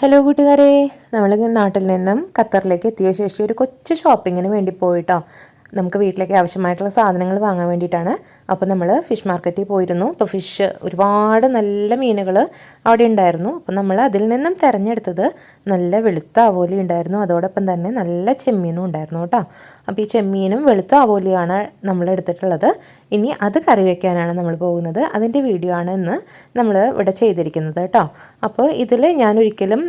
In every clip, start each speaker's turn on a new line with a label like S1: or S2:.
S1: Hello കൂട്ടുകാരെ. നമ്മൾ നാട്ടിൽ നിന്നും ഖത്തറിലേക്ക് എത്തിയ ശേഷം ഒരു കൊച്ചു ഷോപ്പിങ്ങിന് വേണ്ടി പോയിട്ടോ. നമുക്ക് വീട്ടിലേക്ക് ആവശ്യമായിട്ടുള്ള സാധനങ്ങൾ വാങ്ങാൻ വേണ്ടിയിട്ടാണ്. അപ്പോൾ നമ്മൾ ഫിഷ് മാർക്കറ്റിൽ പോയിരുന്നു. അപ്പോൾ ഫിഷ് ഒരുപാട് നല്ല മീനുകൾ അവിടെ ഉണ്ടായിരുന്നു. അപ്പോൾ നമ്മൾ അതിൽ നിന്നും തിരഞ്ഞെടുത്തത് നല്ല വെളുത്ത അവോലി ഉണ്ടായിരുന്നു. അതോടൊപ്പം തന്നെ നല്ല ചെമ്മീനും ഉണ്ടായിരുന്നു കേട്ടോ. അപ്പോൾ ഈ ചെമ്മീനും വെളുത്ത അവോലിയാണ് നമ്മൾ എടുത്തിട്ടുള്ളത്. ഇനി അത് കറി വയ്ക്കാനാണ് നമ്മൾ പോകുന്നത്. അതിന്റെ വീഡിയോ ആണ് ഇന്ന് നമ്മൾ ഇവിടെ ചെയ്തിരിക്കുന്നത് കേട്ടോ. അപ്പോൾ ഇതിൽ ഞാൻ ഒരിക്കലും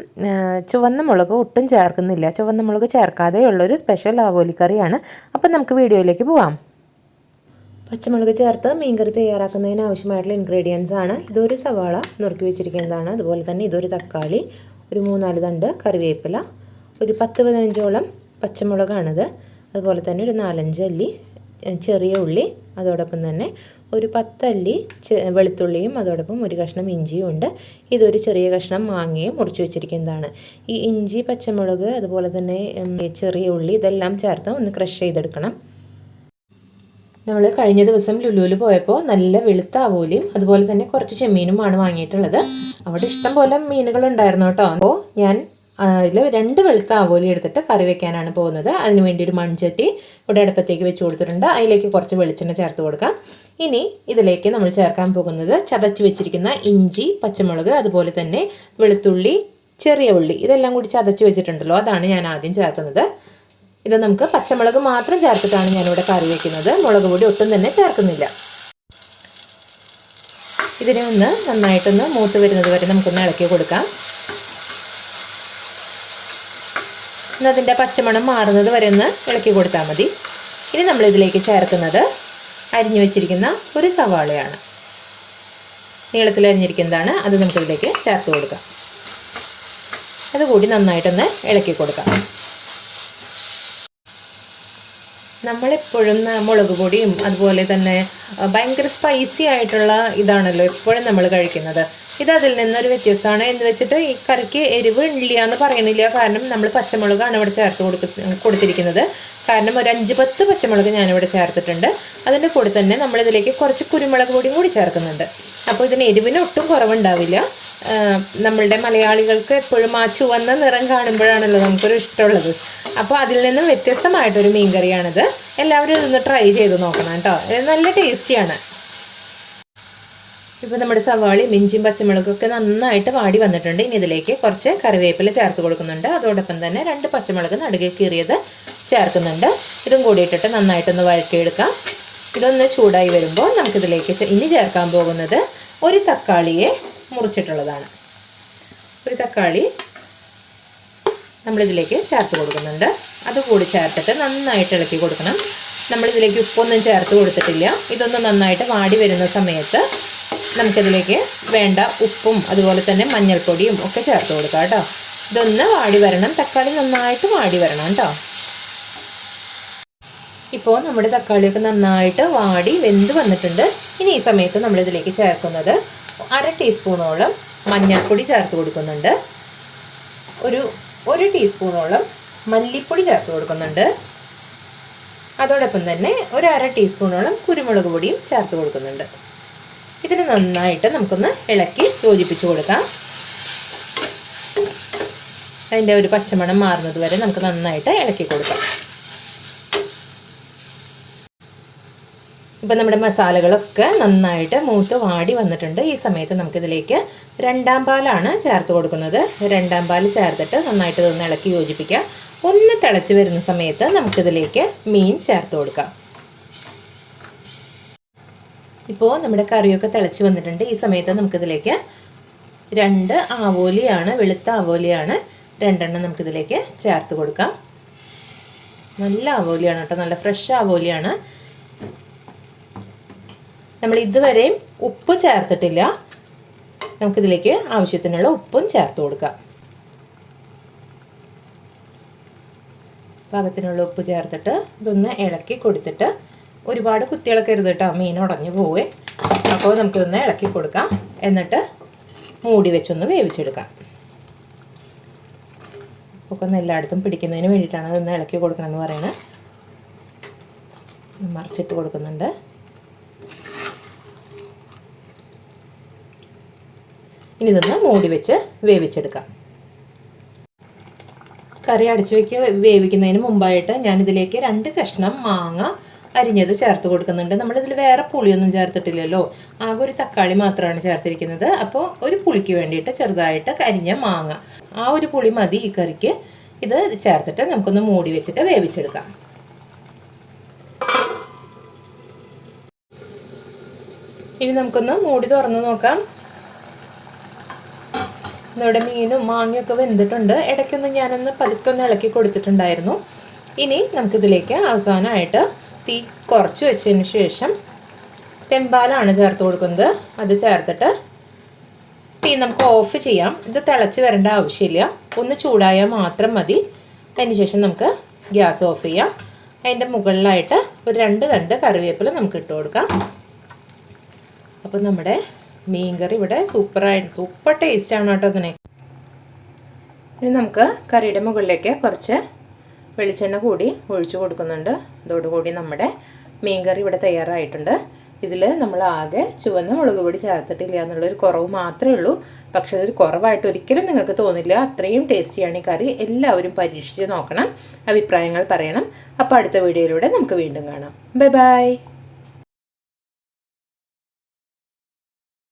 S1: ചുവന്ന മുളക് ഒട്ടും ചേർക്കുന്നില്ല. ചുവന്ന മുളക് ചേർക്കാതെയുള്ളൊരു സ്പെഷ്യൽ അവോലിക്കറിയാണ് കറിയാണ്. അപ്പോൾ നമുക്ക് വീഡിയോയിലേക്ക് പോവാം. പച്ചമുളക് ചേർത്ത് മീൻകറി തയ്യാറാക്കുന്നതിന് ആവശ്യമായിട്ടുള്ള ഇൻഗ്രീഡിയൻസ് ആണ്. ഇതൊരു സവാള നുറുക്കി വെച്ചിരിക്കുന്നതാണ്. അതുപോലെ തന്നെ ഇതൊരു തക്കാളി ഒരു മൂന്നാൽ തണ്ട് കറിവേപ്പില ഒരു പത്ത് പതിനഞ്ചോളം പച്ചമുളകാണിത്. അതുപോലെ തന്നെ ഒരു നാലഞ്ച് അല്ലി ചെറിയ ഉള്ളി അതോടൊപ്പം തന്നെ ഒരു പത്തല്ലി വെളുത്തുള്ളിയും അതോടൊപ്പം ഒരു കഷ്ണം ഇഞ്ചിയും ഉണ്ട്. ഇതൊരു ചെറിയ കഷ്ണം മാങ്ങയും മുറിച്ചു വെച്ചിരിക്കുന്നതാണ്. ഈ ഇഞ്ചി പച്ചമുളക് അതുപോലെ തന്നെ ചെറിയ ഉള്ളി ഇതെല്ലാം ചേർത്ത് ഒന്ന് ക്രഷ് ചെയ്തെടുക്കണം. നമ്മൾ കഴിഞ്ഞ ദിവസം ലുലുവിൽ പോയപ്പോൾ നല്ല വെളുത്ത അവോലിയും അതുപോലെ തന്നെ കുറച്ച് ചെമ്മീനുമാണ് വാങ്ങിയിട്ടുള്ളത്. അവിടെ ഇഷ്ടം പോലെ മീനുകൾ ഉണ്ടായിരുന്നു കേട്ടോ. അപ്പോൾ ഞാൻ അതിൽ രണ്ട് വെളുത്ത ആവോലി എടുത്തിട്ട് കറി വെക്കാനാണ് പോകുന്നത്. അതിന് വേണ്ടി ഒരു മൺചട്ടി ഇവിടെ അടുപ്പത്തേക്ക് വെച്ച് കൊടുത്തിട്ടുണ്ട്. അതിലേക്ക് കുറച്ച് വെളിച്ചെണ്ണ ചേർത്ത് കൊടുക്കാം. ഇനി ഇതിലേക്ക് നമ്മൾ ചേർക്കാൻ പോകുന്നത് ചതച്ച് വെച്ചിരിക്കുന്ന ഇഞ്ചി പച്ചമുളക് അതുപോലെ തന്നെ വെളുത്തുള്ളി ചെറിയ ഉള്ളി. ഇതെല്ലാം കൂടി ചതച്ച് വെച്ചിട്ടുണ്ടല്ലോ. അതാണ് ഞാൻ ആദ്യം ചേർക്കുന്നത്. ഇത് നമുക്ക് പച്ചമുളക് മാത്രം ചേർത്തിട്ടാണ് ഞാനിവിടെ കറി വയ്ക്കുന്നത് മുളക് പൊടി ഒട്ടും തന്നെ ചേർക്കുന്നില്ല. ഇതിനെ ഒന്ന് നന്നായിട്ടൊന്ന് മൂത്ത് വരുന്നത് വരെ നമുക്കൊന്ന് ഇളക്കി കൊടുക്കാം. അതിന്റെ പച്ചമണം മാറുന്നത് വരെ ഒന്ന് ഇളക്കി കൊടുത്താൽ മതി. ഇനി നമ്മളിതിലേക്ക് ചേർക്കുന്നത് അരിഞ്ഞു വെച്ചിരിക്കുന്ന ഒരു സവാളയാണ്. നീളത്തിൽ അരിഞ്ഞിരിക്കുന്നതാണ്. അത് നമുക്കിതിലേക്ക് ചേർത്ത് കൊടുക്കാം. അതുകൂടി നന്നായിട്ടൊന്ന് ഇളക്കി കൊടുക്കാം. നമ്മളെപ്പോഴും മുളക് പൊടിയും അതുപോലെ തന്നെ ഭയങ്കര സ്പൈസി ആയിട്ടുള്ള ഇതാണല്ലോ എപ്പോഴും നമ്മൾ കഴിക്കുന്നത്. ഇത് അതിൽ നിന്നൊരു വ്യത്യസ്തമാണ് എന്ന് വെച്ചിട്ട് ഈ കറിക്ക് എരിവ് ഇല്ല എന്ന് പറയണില്ല. കാരണം നമ്മൾ പച്ചമുളകാണ് ഇവിടെ ചേർത്ത് കൊടുക്ക കൊടുത്തിരിക്കുന്നത്. കാരണം ഒരു അഞ്ച് പത്ത് പച്ചമുളക് ഞാനിവിടെ ചേർത്തിട്ടുണ്ട്. അതിന്റെ കൂടെ തന്നെ നമ്മളിതിലേക്ക് കുറച്ച് കുരുമുളക് പൊടിയും കൂടി ചേർക്കുന്നുണ്ട്. അപ്പോൾ ഇതിന് എരിവിന് ഒട്ടും കുറവുണ്ടാവില്ല. നമ്മളുടെ മലയാളികൾക്ക് എപ്പോഴും ആ ചുവന്ന നിറം കാണുമ്പോഴാണല്ലോ നമുക്കൊരു ഇഷ്ടമുള്ളത്. അപ്പോൾ അതിൽ നിന്നും വ്യത്യസ്തമായിട്ടൊരു മീൻ കറിയാണിത് എല്ലാവരും ഇതൊന്ന് ട്രൈ ചെയ്ത് നോക്കണം കേട്ടോ. നല്ല ടേസ്റ്റിയാണ് ഇപ്പോൾ നമ്മുടെ സവാളയും ഇഞ്ചിയും പച്ചമുളകൊക്കെ നന്നായിട്ട് വാടി വന്നിട്ടുണ്ട്. ഇനി ഇതിലേക്ക് കുറച്ച് കറിവേപ്പില ചേർത്ത് കൊടുക്കുന്നുണ്ട്. അതോടൊപ്പം തന്നെ രണ്ട് പച്ചമുളക് നടുകെ കീറിയത് ചേർക്കുന്നുണ്ട്. ഇതും കൂടിയിട്ടിട്ട് നന്നായിട്ടൊന്ന് വഴറ്റിയെടുക്കാം. ഇതൊന്ന് ചൂടായി വരുമ്പോൾ നമുക്കിതിലേക്ക് ഇനി ചേർക്കാൻ പോകുന്നത് ഒരു തക്കാളിയെ മുറിച്ചിട്ടുള്ളതാണ്. ഒരു തക്കാളി നമ്മളിതിലേക്ക് ചേർത്ത് കൊടുക്കുന്നുണ്ട്. അതുകൂടി ചേർത്തിട്ട് നന്നായിട്ട് ഇളക്കി കൊടുക്കണം. നമ്മളിതിലേക്ക് ഉപ്പൊന്നും ചേർത്ത് കൊടുത്തിട്ടില്ല. ഇതൊന്ന് നന്നായിട്ട് വാടി വരുന്ന സമയത്ത് നമുക്കിതിലേക്ക് വേണ്ട ഉപ്പും അതുപോലെ തന്നെ മഞ്ഞൾപ്പൊടിയും ഒക്കെ ചേർത്ത് കൊടുക്കാം കേട്ടോ. ഇതൊന്ന് വാടി വരണം. തക്കാളി നന്നായിട്ട് വാടി വരണം കേട്ടോ. ഇപ്പോൾ നമ്മുടെ തക്കാളിയൊക്കെ നന്നായിട്ട് വാടി വെന്ത് വന്നിട്ടുണ്ട്. ഇനി ഈ സമയത്ത് നമ്മളിതിലേക്ക് ചേർക്കുന്നത് അര ടീസ്പൂണോളം മഞ്ഞൾപ്പൊടി ചേർത്ത് കൊടുക്കുന്നുണ്ട്. ഒരു ഒരു ടീസ്പൂണോളം മല്ലിപ്പൊടി ചേർത്ത് കൊടുക്കുന്നുണ്ട്. അതോടൊപ്പം തന്നെ ഒരു അര ടീസ്പൂണോളം കുരുമുളക് പൊടിയും ചേർത്ത് കൊടുക്കുന്നുണ്ട്. ഇതിന് നന്നായിട്ട് നമുക്കൊന്ന് ഇളക്കി യോജിപ്പിച്ച് കൊടുക്കാം. അതിന്റെ ഒരു പച്ചമണം മാറുന്നത് വരെ നമുക്ക് നന്നായിട്ട് ഇളക്കി കൊടുക്കാം. ഇപ്പം നമ്മുടെ മസാലകളൊക്കെ നന്നായിട്ട് മൂത്ത് വാടി വന്നിട്ടുണ്ട്. ഈ സമയത്ത് നമുക്കിതിലേക്ക് രണ്ടാം പാലാണ് ചേർത്ത് കൊടുക്കുന്നത്. രണ്ടാം പാൽ ചേർത്തിട്ട് നന്നായിട്ട് ഇതൊന്ന് ഇളക്കി യോജിപ്പിക്കാം. ഒന്ന് തിളച്ച് വരുന്ന സമയത്ത് നമുക്കിതിലേക്ക് മീൻ ചേർത്ത് കൊടുക്കാം. ഇപ്പോൾ നമ്മുടെ കറിയൊക്കെ തിളച്ച് വന്നിട്ടുണ്ട്. ഈ സമയത്ത് നമുക്കിതിലേക്ക് രണ്ട് ആവോലിയാണ് വെളുത്ത ആവോലിയാണ് രണ്ടെണ്ണം നമുക്കിതിലേക്ക് ചേർത്ത് കൊടുക്കാം. നല്ല ആവോലിയാണ് കേട്ടോ. നല്ല ഫ്രഷ് ആവോലിയാണ്. നമ്മൾ ഇതുവരെയും ഉപ്പ് ചേർത്തിട്ടില്ല. നമുക്കിതിലേക്ക് ആവശ്യത്തിനുള്ള ഉപ്പും ചേർത്ത് കൊടുക്കാം. പാകത്തിനുള്ള ഉപ്പ് ചേർത്തിട്ട് ഇതൊന്ന് ഇളക്കി കൊടുത്തിട്ട് ഒരുപാട് കുത്തിയിളക്കരുത് കേട്ടോ മീൻ ഉടഞ്ഞു പോവേ അപ്പോൾ നമുക്കിതൊന്ന് ഇളക്കി കൊടുക്കാം. എന്നിട്ട് മൂടി വെച്ചൊന്ന് വേവിച്ചെടുക്കാം. ഒക്കെ ഒന്ന് എല്ലായിടത്തും പിടിക്കുന്നതിന് വേണ്ടിയിട്ടാണ് അതൊന്ന് ഇളക്കി കൊടുക്കണമെന്ന് പറയുന്നത്. മറിച്ചിട്ട് കൊടുക്കുന്നുണ്ട്. ഇനി ഇതൊന്ന് മൂടി വെച്ച് വേവിച്ചെടുക്കാം. കറി അടച്ചു വെക്കുക വേവിക്കുന്നതിന് മുമ്പായിട്ട് ഞാനിതിലേക്ക് രണ്ട് കഷ്ണം മാങ്ങ അരിഞ്ഞത് ചേർത്ത് കൊടുക്കുന്നുണ്ട്. നമ്മളിതിൽ വേറെ പുളിയൊന്നും ചേർത്തിട്ടില്ലല്ലോ. ആകെ ഒരു തക്കാളി മാത്രമാണ് ചേർത്തിരിക്കുന്നത്. അപ്പോൾ ഒരു പുളിക്ക് വേണ്ടിയിട്ട് ചെറുതായിട്ട് അരിഞ്ഞ മാങ്ങ. ആ ഒരു പുളി മതി ഈ കറിക്ക്. ഇത് ചേർത്തിട്ട് നമുക്കൊന്ന് മൂടി വെച്ചിട്ട് വേവിച്ചെടുക്കാം. ഇനി നമുക്കൊന്ന് മൂടി തുറന്ന് നോക്കാം. ഇവിടെ മീനും മാങ്ങയൊക്കെ വെന്തിട്ടുണ്ട്. ഇടയ്ക്കൊന്ന് ഞാനൊന്ന് പതുക്കൊന്ന് ഇളക്കി കൊടുത്തിട്ടുണ്ടായിരുന്നു. ഇനി നമുക്കിതിലേക്ക് അവസാനമായിട്ട് തീ കുറച്ച് വെച്ചതിന് ശേഷം തെമ്പാലാണ് ചേർത്ത് കൊടുക്കുന്നത്. അത് ചേർത്തിട്ട് തീ നമുക്ക് ഓഫ് ചെയ്യാം. ഇത് തിളച്ച് വരേണ്ട ആവശ്യമില്ല. ഒന്ന് ചൂടായാൽ മാത്രം മതി. അതിന് ശേഷം നമുക്ക് ഗ്യാസ് ഓഫ് ചെയ്യാം. അതിന്റെ മുകളിലായിട്ട് ഒരു രണ്ട് തണ്ട് കറിവേപ്പില നമുക്ക് ഇട്ട് കൊടുക്കാം. അപ്പോൾ നമ്മുടെ മീൻകറി ഇവിടെ സൂപ്പറായിട്ട് സൂപ്പർ ടേസ്റ്റാണ് കേട്ടോ അതിനെ. ഇനി നമുക്ക് കറിയുടെ മുകളിലേക്ക് കുറച്ച് വെളിച്ചെണ്ണ കൂടി ഒഴിച്ചു കൊടുക്കുന്നുണ്ട്. ഇതോടുകൂടി നമ്മുടെ മീൻകറി ഇവിടെ തയ്യാറായിട്ടുണ്ട്. ഇതിൽ നമ്മൾ ആകെ ചുവന്ന മുളക് പൊടി ചേർത്തിട്ടില്ല എന്നുള്ളൊരു കുറവ് മാത്രമേ ഉള്ളൂ. പക്ഷെ അതൊരു കുറവായിട്ട് ഒരിക്കലും നിങ്ങൾക്ക് തോന്നില്ല. അത്രയും ടേസ്റ്റിയാണ് ഈ കറി. എല്ലാവരും പരീക്ഷിച്ച് നോക്കണം. അഭിപ്രായങ്ങൾ പറയണം. അപ്പോൾ അടുത്ത വീഡിയോയിലൂടെ നമുക്ക് വീണ്ടും കാണാം. Bye bye